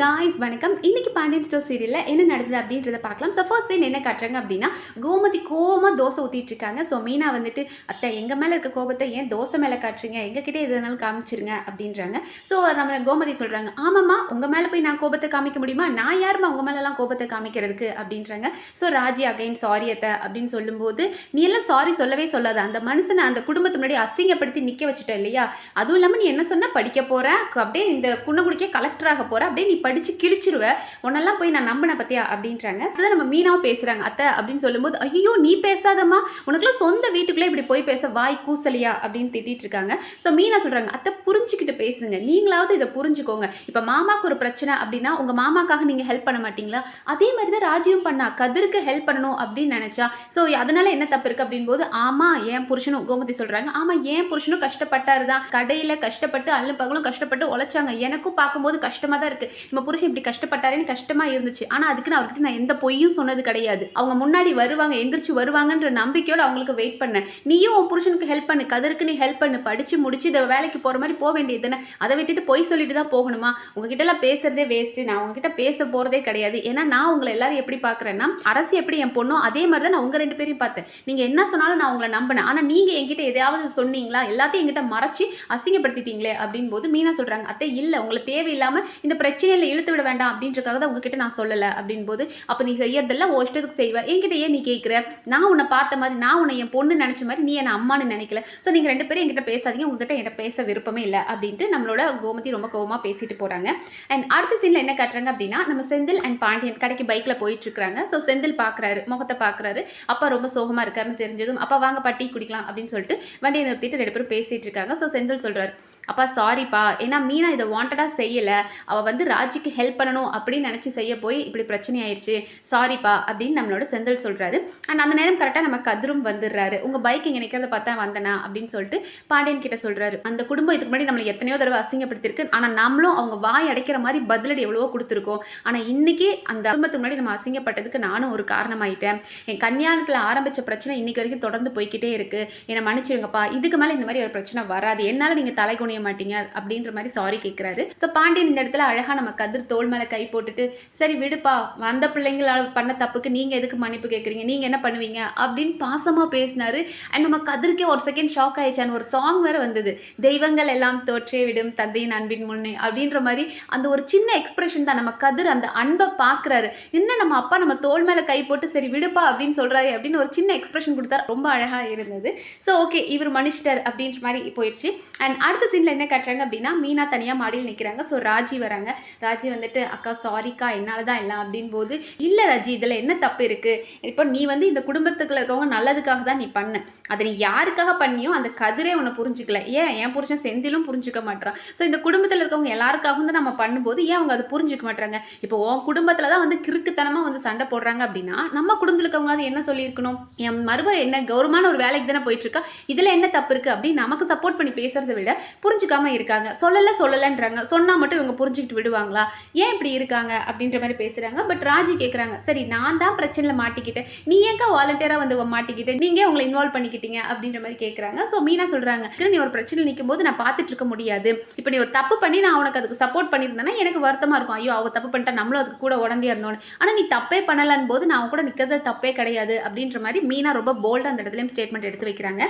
Guys வணக்கம். இன்னைக்கு Pandian store சீரியலில் என்ன நடந்தது அப்படின்றத பார்க்கலாம். ஸோ ஃபர்ஸ்ட் சீன் என்ன காட்டுறாங்க அப்படின்னா கோமதி கோவமாக தோசை ஊற்றிட்டு இருக்காங்க. ஸோ மீனா வந்துட்டு அத்தை எங்கள் மேலே இருக்க கோபத்தை ஏன் தோசை மேலே காட்டுறீங்க? எங்ககிட்ட எதுனாலும் காமிச்சிருங்க அப்படின்றாங்க. ஸோ நம்ம கோமதி சொல்கிறாங்க ஆமாம்மா உங்கள் மேலே போய் நான் கோபத்தை காமிக்க முடியுமா? நான் யாரும்மா உங்கள் மேலெலாம் கோபத்தை காமிக்கிறதுக்கு? அப்படின்றாங்க. ஸோ ராஜி அகைன் சாரி அத்தை அப்படின்னு சொல்லும்போது நீ எல்லாம் சாரி சொல்லவே சொல்லாத. அந்த மனுஷனை அந்த குடும்பத்து முன்னாடி அசிங்கப்படுத்தி நிற்க வச்சுட்ட இல்லையா? அதுவும் இல்லாமல் நீ என்ன சொன்னால் படிக்க போகிற அப்படியே இந்த குன்னகுடிக்கே கலெக்டர் ஆக போகிற அப்படியே நீ படிச்சு கிழிச்சிருவேன் உன்னெல்லாம் போய் நான் நம்பின பத்தியா? அப்படின்றாங்க. அதுதான் நம்ம மீனாவும் பேசுறாங்க. அத்தை அப்படின்னு சொல்லும்போது ஐயோ நீ பேசாதம்மா. உனக்குலாம் சொந்த வீட்டுக்குள்ளே இப்படி போய் பேச வாய் கூசலியா? அப்படின்னு திட்டிட்டு இருக்காங்க. ஸோ மீனா சொல்றாங்க அத்தை புரிஞ்சுக்கிட்டு பேசுங்க. நீங்களாவது இதை புரிஞ்சுக்கோங்க. இப்போ மாமாக்கு ஒரு பிரச்சனை அப்படின்னா உங்க மாமாக்காக நீங்க ஹெல்ப் பண்ண மாட்டீங்களா? அதே மாதிரி தான் ராஜியும் பண்ணா கதிருக்கு ஹெல்ப் பண்ணணும் அப்படின்னு நினைச்சா. ஸோ அதனால என்ன தப்பு இருக்கு அப்படின் போது ஆமா ஏன் புருஷனும் கோமதி சொல்றாங்க ஆமா ஏன் புருஷனும் கஷ்டப்பட்டாரு தான். கடையில கஷ்டப்பட்டு அல்லும் பகலும் கஷ்டப்பட்டு உழைச்சாங்க. எனக்கும் பார்க்கும்போது கஷ்டமா தான் இருக்கு. நம்ம புருஷன் இப்படி கஷ்டப்பட்டாருன்னு கஷ்டமா இருந்துச்சு. ஆனா அதுக்கு நான் அவர்கிட்ட நான் எந்த பொய்யும் சொன்னது கிடையாது. அவங்க முன்னாடி வருவாங்க எந்திரிச்சு வருவாங்கன்ற நம்பிக்கையோட அவங்களுக்கு வெயிட் பண்ணேன். நீயும் உன் புருஷனுக்கு ஹெல்ப் பண்ணு கதருக்கு நீ ஹெல்ப் பண்ணு படிச்சு முடிச்சு இந்த வேலைக்கு போற மாதிரி போக வேண்டியது தானே? அதை விட்டுட்டு பொய் சொல்லிட்டு தான் போகணுமா? உங்ககிட்ட எல்லாம் பேசுறதே வேஸ்ட் நான் உங்ககிட்ட பேச போறதே கிடையாது. ஏன்னா நான் உங்களை எல்லாரும் எப்படி பாக்குறேன்னா அரசு எப்படி என் பொண்ணும் அதே மாதிரி தான் நான் உங்க ரெண்டு பேரையும் பார்த்தேன். நீங்க என்ன சொன்னாலும் நான் உங்களை நம்பினேன். ஆனா நீங்க என்கிட்ட எதையாவது சொன்னீங்களா? எல்லாத்தையும் என்கிட்ட மறைச்சு அசிங்கப்படுத்திட்டீங்களே அப்படின் போது மீனா சொல்றாங்க அத்தை இல்ல உங்களை தேவையில்லாம இந்த பிரச்சனையில இழுத்து விட வேண்டாம் அப்படின்றக்காக தான் உங்ககிட்ட நான் சொல்லலை அப்படின் போது அப்ப நீ செய்யறதெல்லாம் ஓ இஷ்டத்துக்கு செய்வேன் என்கிட்ட ஏன் நீ கேட்குற நான் உன்னை பார்த்த மாதிரி நான் உன்னை என் பொண்ணு நினைச்ச மாதிரி நீ என்ன அம்மான்னு நினைக்கல? ஸோ நீங்க ரெண்டு பேரும் என்கிட்ட பேசாதீங்க. உங்ககிட்ட என்கிட்ட பேச விருப்பமே இல்லை அப்படின்ட்டு நம்மளோட கோமதி ரொம்ப கோவமா பேசிட்டு போறாங்க. அண்ட் அடுத்த சீனில் என்ன காட்டுறாங்க அப்படின்னா நம்ம செந்தில் அண்ட் பாண்டியன் கடைக்கு பைக்கில் போயிட்டு இருக்காங்க. ஸோ செந்தில் பார்க்குறாரு முகத்தை பார்க்குறாரு அப்பா ரொம்ப சோகமா இருக்காருன்னு தெரிஞ்சதும் அப்பா வாங்க பட்டி குடிக்கலாம் அப்படின்னு சொல்லிட்டு வண்டியை நிறுத்திட்டு ரெண்டு பேரும் பேசிட்டு இருக்காங்க. ஸோ செந்தில் சொல்கிறாரு அப்பா சாரிப்பா ஏன்னா மீனா இதை வாண்டடாக செய்யலை. அவள் வந்து ராஜிக்கு ஹெல்ப் பண்ணணும் அப்படின்னு நினச்சி செய்ய போய் இப்படி பிரச்சனை ஆயிடுச்சு சாரிப்பா அப்படின்னு நம்மளோட செந்தில் சொல்கிறாரு அண்ட் அந்த நேரம் கரெக்டாக நம்ம கதிரும் வந்துடுறாரு. உங்கள் பைக் இங்கே நிற்கிறத பார்த்தா வந்தனா? அப்படின்னு சொல்லிட்டு பாண்டியன் கிட்ட சொல்கிறாரு அந்த குடும்பம் இதுக்கு முன்னாடி நம்மளை எத்தனையோ தடவை அசிங்கப்படுத்திருக்கு ஆனால் நம்மளும் அவங்க வாய் அடைக்கிற மாதிரி பதிலடி எவ்வளவோ கொடுத்துருக்கோம். ஆனால் இன்றைக்கி அந்த குடும்பத்துக்கு முன்னாடி நம்ம அசிங்கப்பட்டதுக்கு நானும் ஒரு காரணமாயிட்டேன். என் கல்யாணத்தில் ஆரம்பித்த பிரச்சனை இன்னைக்கு வரைக்கும் தொடர்ந்து போய்கிட்டே இருக்குது என்னை மன்னிச்சிருங்கப்பா இதுக்கு மேலே இந்த மாதிரி ஒரு பிரச்சனை வராது. என்னால் நீங்கள் தலைகுணி குனிய மாட்டீங்க அப்படின்ற மாதிரி சாரி கேட்குறாரு ஸோ பாண்டியன் இந்த இடத்துல அழகாக நம்ம கதிர் தோல் மேலே கை போட்டுட்டு சரி விடுப்பா வந்த பிள்ளைங்களால் பண்ண தப்புக்கு நீங்கள் எதுக்கு மன்னிப்பு கேட்குறீங்க நீங்கள் என்ன பண்ணுவீங்க? அப்படின்னு பாசமாக பேசினாரு. அண்ட் நம்ம கதிர்க்கே ஒரு செகண்ட் ஷாக் ஆயிடுச்சான் ஒரு சாங் வேற வந்தது. தெய்வங்கள் எல்லாம் தோற்றே விடும் தந்தையின் அன்பின் முன்னே. அப்படின்ற மாதிரி அந்த ஒரு சின்ன எக்ஸ்பிரஷன் தான் நம்ம கதிர் அந்த அன்பை பார்க்குறாரு என்ன நம்ம அப்பா நம்ம தோல் மேலே கை போட்டு சரி விடுப்பா அப்படின்னு சொல்கிறாரு அப்படின்னு ஒரு சின்ன எக்ஸ்பிரஷன் கொடுத்தா ரொம்ப அழகாக இருந்தது. ஸோ ஓகே இவர் மனுஷர் அப்படின்ற மாதிரி போயிடுச்சு. அண்ட் அடுத்த சீன் சீனில் என்ன கட்டுறாங்க அப்படின்னா மீனா தனியாக மாடியில் நிற்கிறாங்க ஸோ ராஜி வராங்க. ராஜி வந்துட்டு அக்கா சாரிக்கா என்னால தான் எல்லாம் அப்படின் போது இல்லை ராஜி இதில் என்ன தப்பு இருக்குது இப்போ நீ வந்து இந்த குடும்பத்துக்குள்ள இருக்கவங்க நல்லதுக்காக தான் நீ பண்ண. அதை நீ யாருக்காக பண்ணியோ அந்த கதிரே உன்னை புரிஞ்சுக்கல. ஏன்? என் புருஷன் செந்திலும் புரிஞ்சுக்க மாட்டான் ஸோ இந்த குடும்பத்தில் இருக்கவங்க எல்லாருக்காகவும் தான் நம்ம பண்ணும்போது ஏன் அவங்க அதை புரிஞ்சுக்க மாட்டாங்க இப்போ உன் குடும்பத்தில் தான் வந்து கிறுக்குத்தனமாக வந்து சண்டை போடுறாங்க அப்படின்னா நம்ம குடும்பத்தில் இருக்கவங்க அது என்ன சொல்லியிருக்கணும்? என் மருமக என்ன கௌரவமான ஒரு வேலைக்கு தானே போயிட்டு இருக்கா? இதில் என்ன தப்பு இருக்குது அப்படின்னு நமக்கு சப்போர்ட் பண்ணி பேசுறதை விட புரிஞ்சுக்காம இருக்காங்க. சொல்லலை சொல்லலைன்றாங்க. சொன்னால் மட்டும் இவங்க புரிஞ்சுக்கிட்டு விடுவாங்களா? ஏன் இப்படி இருக்காங்க? அப்படின்ற மாதிரி பேசுகிறாங்க பட் ராஜி கேட்குறாங்க சரி நான் தான் பிரச்சனையில் மாட்டிக்கிட்டேன். நீ ஏக்கா வாலண்டியராக வந்து மாட்டிக்கிட்டு? நீங்கள் உங்களை இன்வால்வ் பண்ணிக்கிட்டீங்க? அப்படின்ற மாதிரி கேட்குறாங்க ஸோ மீனா சொல்கிறாங்க நீ ஒரு பிரச்சனை நிற்கும் போது நான் பார்த்துட்டு இருக்க முடியாது. இப்போ நீ ஒரு தப்பு பண்ணி நான் உனக்கு அதுக்கு சப்போர்ட் பண்ணியிருந்தேன்னா எனக்கு வருத்தமாக இருக்கும். ஐயோ அவள் தப்பு பண்ணிட்டா நம்மளும் அதுக்கு கூட உடந்தே இருந்தோன்னு ஆனால் நீ தப்பே பண்ணலன்னு போது நான் கூட நிற்கிறது தப்பே கிடையாது. அப்படின்ற மாதிரி மீனா ரொம்ப போல்டாக அந்த இடத்துலையும் ஸ்டேட்மெண்ட் எடுத்து வைக்கிறாங்க.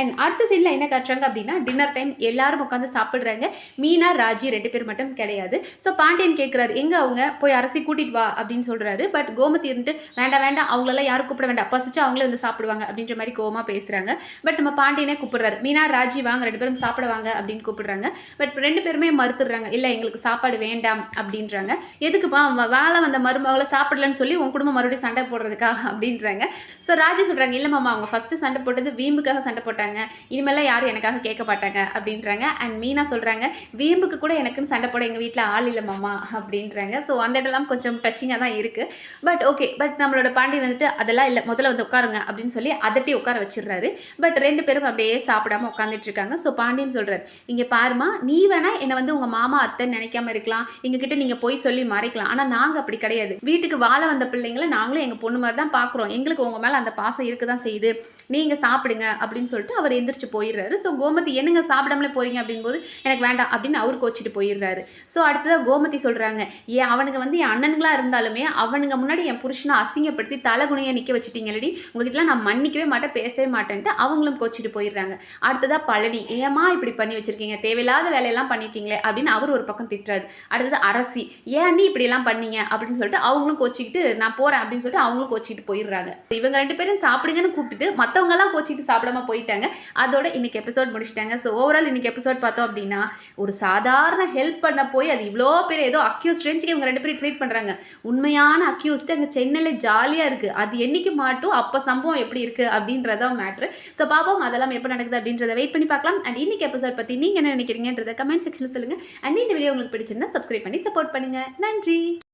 அண்ட் அடுத்த சீனில் என்ன காட்டுறாங்க அப்படின்னா டின்னர் டைம் எல்லாரும் உட்காந்து சாப்பிட்றாங்க. மீனா ராஜி ரெண்டு பேர் மட்டும் கிடையாது. ஸோ பாண்டியன் கேட்குறாரு எங்கே அவங்க? போய் அரசி கூட்டிட்டு வா அப்படின்னு சொல்கிறாரு பட் கோமதி இருந்துட்டு வேண்டாம் வேண்டாம் அவங்களெல்லாம் யாரும் கூப்பிட வேண்டாம். பசிச்சு அவங்களே வந்து சாப்பிடுவாங்க அப்படின்ற மாதிரி கோவமாக பேசுகிறாங்க பட் நம்ம பாண்டியனே கூப்பிடுறாரு மீனா ராஜி வாங்க ரெண்டு பேரும் சாப்பிடுவாங்க அப்படின்னு கூப்பிடுறாங்க. பட் ரெண்டு பேருமே மறுத்துடுறாங்க இல்லை எங்களுக்கு சாப்பாடு வேண்டாம் அப்படின்றாங்க. எதுக்குப்பா வேலை வந்த மருமகளை சாப்பிடலன்னு சொல்லி உன் குடும்பம் மறுபடியும் சண்டை போடுறதுக்கா? அப்படின்றாங்க. ஸோ ராஜி சொல்கிறாங்க இல்லை மாமா அவங்க ஃபஸ்ட்டு சண்டை போட்டது வீம்புக்காக சண்டை போட்டாங்க. இனிமேலாம் யாரும் எனக்காக கேட்க மாட்டாங்க அப்படின்றாங்க. அண்ட் மீனா சொல்கிறாங்க வீம்புக்கு கூட எனக்குன்னு சண்டை போட எங்கள் வீட்டில் ஆள் இல்லை மாமா அப்படின்றாங்க. ஸோ அந்த இடம்லாம் கொஞ்சம் டச்சிங்காக தான் இருக்குது பட் ஓகே பட் நம்மளோட பாண்டி வந்துட்டு அதெல்லாம் இல்லை முதல்ல வந்து உட்காருங்க அப்படின்னு சொல்லி அதட்டி உட்கார வச்சிடுறாரு. பட் ரெண்டு பேரும் அப்படியே சாப்பிடாம உட்காந்துட்டு இருக்காங்க. ஸோ பாண்டியன் சொல்கிறார் இங்கே பாருமா நீ வேணா என்னை வந்து உங்கள் மாமா அத்தைன்னு நினைக்காம இருக்கலாம். எங்ககிட்ட நீங்கள் போய் சொல்லி மறைக்கலாம். ஆனால் நாங்கள் அப்படி கிடையாது. வீட்டுக்கு வாழ வந்த பிள்ளைங்களை நாங்களும் எங்கள் பொண்ணு மாதிரி தான் பார்க்குறோம் எங்களுக்கு உங்கள் மேலே அந்த பாசம் இருக்க தான் செய்யுது. நீங்கள் சாப்பிடுங்க அப்படின்னு சொல்லிட்டு அவர் எந்திரிச்சு போயிடுறாரு. ஸோ கோமதி என்னங்க சாப்பிடாமலே போறீங்க? அப்படின்போது எனக்கு வேண்டாம் அப்படின்னு அவர் கோச்சிட்டு போயிடுறாரு. ஸோ அடுத்ததாக கோமதி சொல்கிறாங்க ஏன் அவனுங்க வந்து என் அண்ணனுங்களா இருந்தாலுமே அவனுங்க முன்னாடி என் புருஷனை அசிங்கப்படுத்தி தலைகுணையை நிற்க வச்சுட்டீங்களடி. உங்ககிட்டலாம் நான் மன்னிக்கவே மாட்டேன் பேசவே மாட்டேன்ட்டு அவங்களும் கோச்சிட்டு போயிடுறாங்க. அடுத்ததாக பழனி ஏமா இப்படி பண்ணி வச்சிருக்கீங்க? தேவையில்லாத வேலையெல்லாம் பண்ணியிருக்கீங்களே அப்படின்னு அவர் ஒரு பக்கம் திட்டுறாரு. அடுத்தது அரசி ஏன் நீ இப்படியெல்லாம் பண்ணீங்க? அப்படின்னு சொல்லிட்டு அவங்களும் கோச்சிக்கிட்டு நான் போகிறேன் அப்படின்னு சொல்லிட்டு அவங்களும் கோச்சிக்கிட்டு போயிடுறாங்க. இவங்க ரெண்டு பேரும் சாப்பிடுங்கன்னு கூப்பிட்டுட்டு மற்றவங்கலாம் கோச்சிக்கிட்டு சாப்பிடாம போயிட்டாங்க. அதோட இன்னைக்கு எபிசோட் முடிச்சிட்டாங்க. ஸோ ஓவரால் இன்னைக்கு எபிசோட் பார்த்தோம் அப்படின்னா ஒரு சாதாரண ஹெல்ப் பண்ண போய் அது இவ்வளோ பேர் ஏதோ அக்யூஸ் ரேஞ்சுக்கு இவங்க ரெண்டு பேரும் ட்ரீட் பண்ணுறாங்க உண்மையான அக்யூஸ்ட் அங்கே சென்னையில் ஜாலியாக இருக்குது அது என்னைக்கு மாட்டும் அப்போ சம்பவம் எப்படி இருக்குது அப்படின்றதான் மேட்ரு ஸோ பாப்போம் அதெல்லாம் எப்போ நடக்குது அப்படின்றத வெயிட் பண்ணி பார்க்கலாம். அண்ட் இன்னைக்கு எபிசோட் பற்றி நீங்கள் என்ன நினைக்கிறீங்கன்றத கமெண்ட் செக்ஷனில் சொல்லுங்கள் அண்ட் இந்த வீடியோ உங்களுக்கு பிடிச்சிருந்தா சப்ஸ்கிரைப் பண்ணி சப்போர்ட் பண்ணுங்கள் நன்றி!